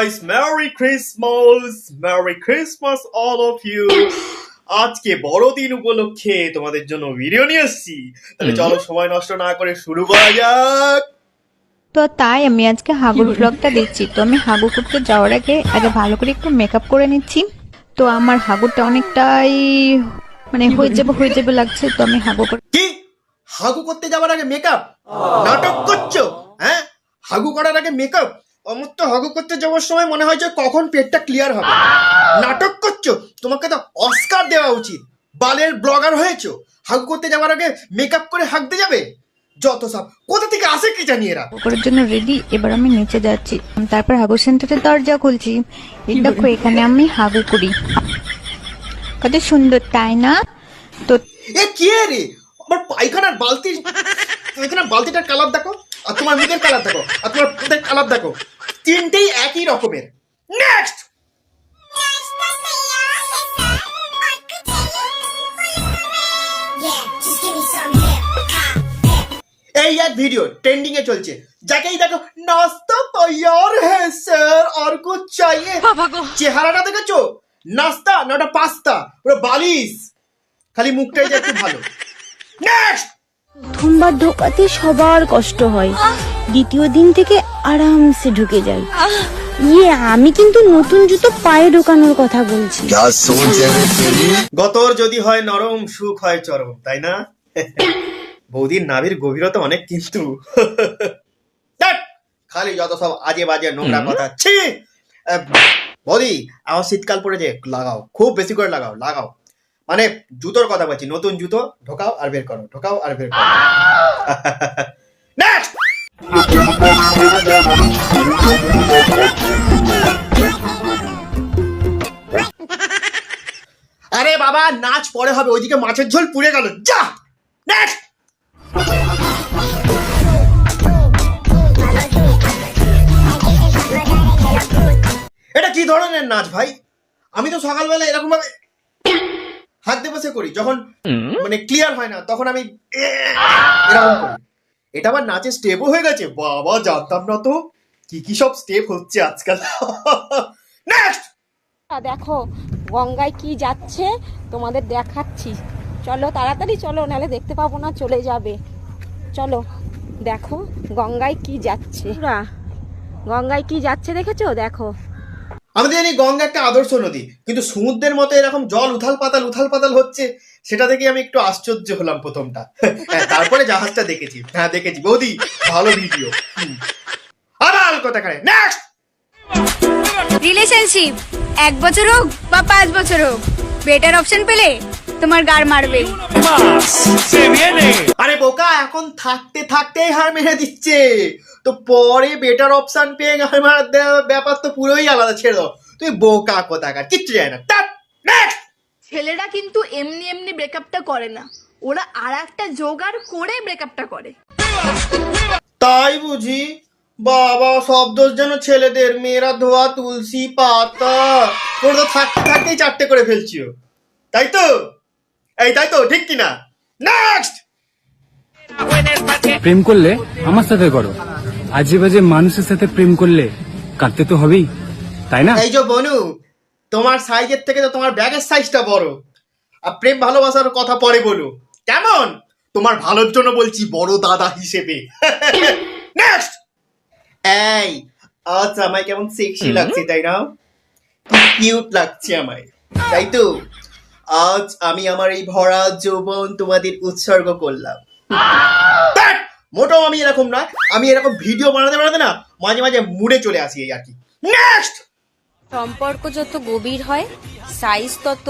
Guys merry Christmas merry Christmas all of you আজকে বড়দিন উপলক্ষে তোমাদের জন্য ভিডিও নিয়ে এসেছি। তাহলে চলো সময় নষ্ট না করে শুরু করা যাক। তো তাই আমি আজকে হাগুর ব্লগটা দিচ্ছি তো আমি হাগু করতে যাওয়ার আগে আগে ভালো করে একটু মেকআপ করে নিচ্ছি। তো আমার হাগুরটা অনেকটাই মানে হয়ে যাবে হয়ে যাবে লাগছে। তো আমি হাগু করে কি? হাগু করতে যাওয়ার আগে মেকআপ নাটক করছ? হ্যাঁ? হাগু করার আগে মেকআপ তো হাগু করতে যাওয়ার সময় মনে হয় যে কখন পেটটা ক্লিয়ার হবে। নাটক করছ? তোমাকে তো অস্কার দেওয়া উচিত। বালের ব্লগার হয়েছো। হাগু করতে যাওয়ার আগে মেকআপ করে হাগতে যাবে? যত সব। কোথা থেকে আসে কি জানি এরা? করার জন্য রেডি এবার আমি নিচে যাচ্ছি। তারপর হাগু সেন্টারের দরজা খুলছি। দেখো এখানে আমি হাগু করি। কত সুন্দর তাই না? তো এ কি রে? আমার পায়খানার বালতির পায়খানার বালতিটার কালার দেখো। আর তোমার মুখের কালার দেখো আর তোমার মুখের কালার দেখো। তিনটেই একই রকমের। নেক্সট. এই এক ভিডিও ট্রেন্ডিং এ চলছে। যাকেই দেখো নাস্তা তৈয়ার হ্যাঁ স্যার আর কুছ চাইয়ে। চেহারাটা দেখেছ? নাস্তা না ওটা পাস্তা? ওটা বালিশ। খালি মুখটাই যে একটু ভালো। নেক্সট প্রথমবার ঢোকাতে সবার কষ্ট হয়। দ্বিতীয় দিন থেকে আরামসে ঢুকে যাই ইয়ে আমি কিন্তু নতুন জুতো পায়ে ঢোকানোর কথা বলছি। গতর যদি হয় নরম সুখ হয় চরম তাই না? বৌদির নাভির গভীরতা অনেক কিন্তু। খালি যত সব আজে বাজে নোংরা কথা। ছি! বৌদি আমার শীতকাল পড়েছে লাগাও। খুব বেশি করে লাগাও লাগাও। মানে জুতোর কথা বলছি, নতুন জুতো ঢোকাও আর বের করো, ঢোকাও আর বের করো। আরে বাবা, নাচ পরে হবে, ওইদিকে মাছের ঝোল পুড়ে গেল। যা! নেক্সট এটা কি ধরনের নাচ ভাই? আমি তো সকালবেলা এরকম ভাবে হাত দিয়ে বসে করি যখন মানে ক্লিয়ার হয় না তখন আমি এরকম করি। এটা আবার নাচের স্টেপও হয়ে গেছে বাবা জানতাম না তো কি কি সব স্টেপ হচ্ছে আজকাল। নেক্সট দেখো গঙ্গায় কি যাচ্ছে তোমাদের দেখাচ্ছি। চলো তাড়াতাড়ি চলো নাহলে দেখতে পাবো না চলে যাবে। চলো দেখো গঙ্গায় কি যাচ্ছে। পুরা, গঙ্গায় কি যাচ্ছে দেখেছ? দেখো। আমাদের জানি গঙ্গা একটা আদর্শ নদী কিন্তু সমুদ্রের মতো এরকম জল উথাল পাতাল উথাল পাতাল হচ্ছে সেটা দেখে আমি একটু আশ্চর্য হলাম প্রথমটা। হ্যাঁ, তারপরে জাহাজটা দেখেছি। হ্যাঁ দেখেছি। বৌদি ভালো ভিডিও আবার কথা কারে। নেক্সট রিলেশনশিপ এক বছর হোক বা পাঁচ বছর হোক বেটার অপশন পেলে তোমার গার মারবে। আরে বোকা এখন থাকতে থাকতেই হার মেরে দিচ্ছে। তো পরে বেটার অপশন পেয়ে মারার ব্যাপার তো পুরোই আলাদা ছেড়ে দাও। তুই বোকা কোথাকার কিচ্ছু যায় না। নেক্সট ছেলেরা কিন্তু এমনি এমনি ব্রেকআপটা করে না। ওরা আর একটা জোগাড় করে ব্রেকআপটা করে। তাই বুঝি বাবা সব দোষ যেন ছেলেদের। মেয়েরা ধোয়া তুলসী পাতা। তোর তো থাকতে থাকতেই চারটে করে ফেলছিও। তাই তো? এই তাই তো ঠিক কিনা? নেক্সট প্রেম করলে আমার সাথে করো। আজে বাজে মানুষের সাথে প্রেম করলে কাটতে তো হবেই তাই না? এই যে বনু তোমার সাইজের থেকে তো তোমার ব্যাগের সাইজটা বড়। আর প্রেম ভালোবাসার কথা পরে বলো। কেমন? তোমার ভালোর জন্য বলছি বড় দাদা হিসেবে। নেক্সট এই আজ আমায় কেমন সেক্সি লাগছে তাই না? কিউট লাগছে আমায় তাই তো? আজ আমি আমার এই ভরা যৌবন তোমাদের উৎসর্গ করলাম। মোটেও আমি এরকম না আমি এরকম ভিডিও বানাতে বানাতে না মাঝে মাঝে মুড়ে চলে আসি এই আর কি। নেক্সট সম্পর্ক যত গভীর হয় সাইজ তত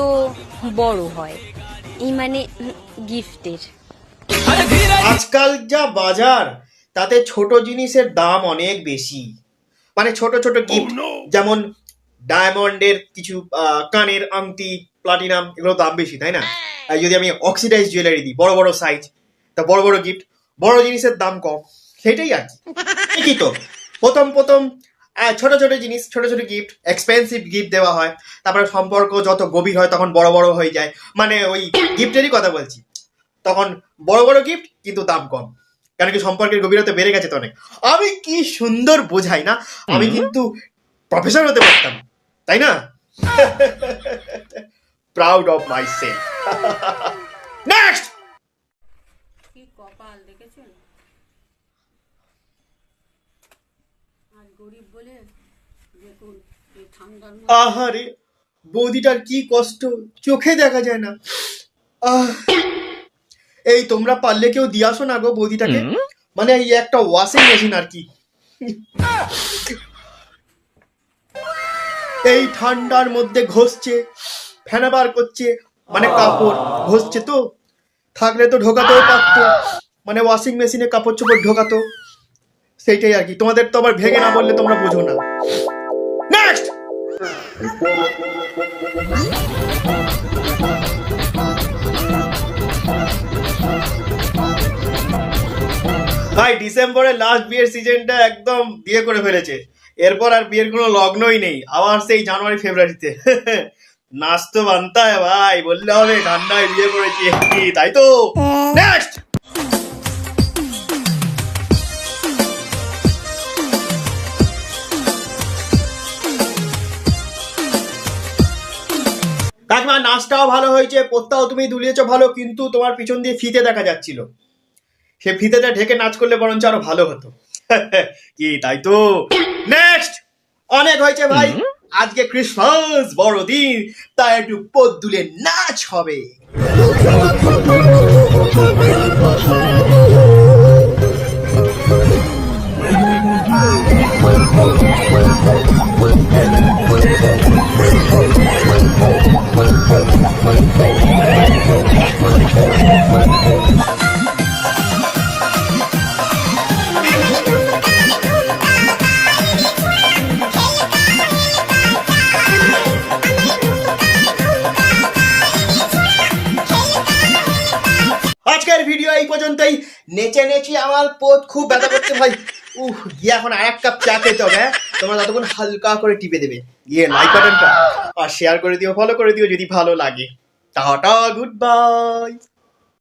বড় হয়। এই মানে গিফটের আজকাল যা বাজার তাতে ছোট জিনিসের দাম অনেক বেশি। মানে ছোট ছোট গিফট যেমন ডায়মন্ডের কিছু কানের আংটি প্লাটিনাম এগুলো দাম বেশি তাই না? আর যদি আমি অক্সিডাইজ জুয়েলারি দিই বড় বড় সাইজ তা বড় বড় গিফট বড় জিনিসের দাম কম। সেটাই আর কি। তো প্রথম প্রথম ছোট ছোট জিনিস ছোট ছোট গিফট এক্সপেন্সিভ গিফট দেওয়া হয়। তারপরে সম্পর্ক যত গভীর হয় তখন বড় বড় হয়ে যায়। মানে ওই গিফটেরই কথা বলছি। তখন বড় বড় গিফট কিন্তু দাম কম। কারণ কি সম্পর্কের গভীরতা বেড়ে গেছে তো অনেক। আমি কি সুন্দর বোঝাই না? আমি কিন্তু প্রফেসর হতে পারতাম। তাই না? Proud of myself next কি কপাল দেখেছেন আর গরিব বলে দেখুন এই ঠান্ডার আহারে বৌদিটার কি কষ্ট চোখে দেখা যায় না। আহ এই তোমরা পারলে কেউ দিয়ে আসো না গো বৌদিটাকে। মানে এই একটা ওয়াশিং মেশিন আর কি। এই ঠান্ডার মধ্যে ঘষছে ফেনা বার করছে মানে কাপড় ঘষছে তো। থাকলে তো ঢোকাতেও পারতো মানে ওয়াশিং মেশিনে কাপড় চোপড় ঢোকাতো। সেইটাই আর কি। তোমাদের তো আবার ভেঙে না বললে তোমরা বুঝো না। নেক্সট ভাই ডিসেম্বরের লাস্ট বিয়ের সিজনটা একদম বিয়ে করে ফেলেছে। এরপর আর বিয়ের কোনো লগ্নই নেই। আবার সেই জানুয়ারি ফেব্রুয়ারিতে। নাচ তো বানতা হয় ভাই বললে হবে ঠান্ডায় বিয়ে করেছি। তাই তো? নেক্সট কাকিমা নাচটাও ভালো হয়েছে পোত্তাও তুমি দুলিয়েছো ভালো কিন্তু তোমার পিছন দিয়ে ফিতে দেখা যাচ্ছিল। সে ফিতেটা ঢেকে নাচ করলে বরঞ্চ আরও ভালো হতো। কি তাই তো? নেক্সট অনেক হয়েছে ভাই। আজকে ক্রিসমাস বড়দিন তাই একটু পদ দুলে নাচ হবে। পর্যন্তই। নেচে নেচে আমার পথ খুব ব্যথা করছে ভাই। উহ, গিয়ে এখন আর এক কাপ চা খেতে হবে হ্যাঁ? তোমরা ততক্ষণ হালকা করে টিপে দেবে। গিয়ে লাইক বাটনটা আর শেয়ার করে দিও ফলো করে দিও যদি ভালো লাগে। Tata good bye